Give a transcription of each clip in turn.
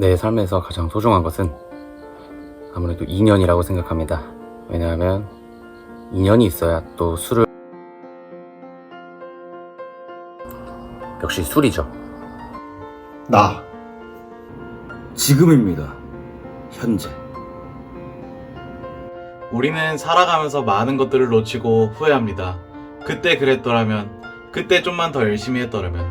내 삶에서 가장 소중한 것은 아무래도 인연이라고 생각합니다. 왜냐하면 인연이 있어야 또 술을 역시 술이죠. 나 지금입니다. 현재. 우리는 살아가면서 많은 것들을 놓치고 후회합니다. 그때 그랬더라면, 그때 좀만 더 열심히 했더라면.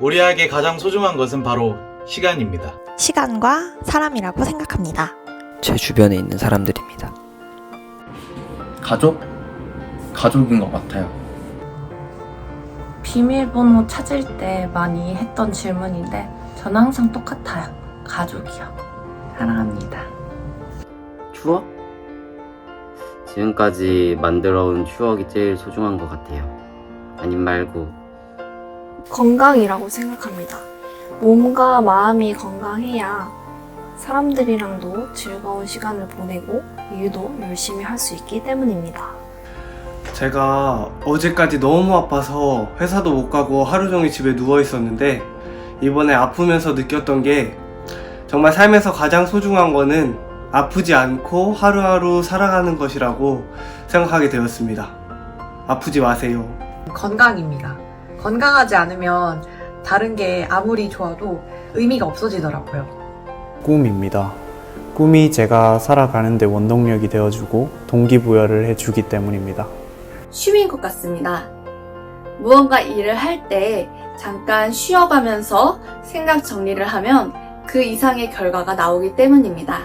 우리에게 가장 소중한 것은 바로 시간입니다. 시간과 사람이라고 생각합니다. 제 주변에 있는 사람들입니다. 가족? 가족인 것 같아요. 비밀번호 찾을 때 많이 했던 질문인데 저는 항상 똑같아요. 가족이요. 사랑합니다. 추억? 지금까지 만들어온 추억이 제일 소중한 것 같아요. 아님 말고 건강이라고 생각합니다. 몸과 마음이 건강해야 사람들이랑도 즐거운 시간을 보내고 일도 열심히 할 수 있기 때문입니다. 제가 어제까지 너무 아파서 회사도 못 가고 하루 종일 집에 누워 있었는데 이번에 아프면서 느꼈던 게 정말 삶에서 가장 소중한 거는 아프지 않고 하루하루 살아가는 것이라고 생각하게 되었습니다. 아프지 마세요. 건강입니다. 건강하지 않으면 다른 게 아무리 좋아도 의미가 없어지더라고요. 꿈입니다. 꿈이 제가 살아가는데 원동력이 되어주고 동기부여를 해주기 때문입니다. 쉼인 것 같습니다. 무언가 일을 할 때 잠깐 쉬어가면서 생각 정리를 하면 그 이상의 결과가 나오기 때문입니다.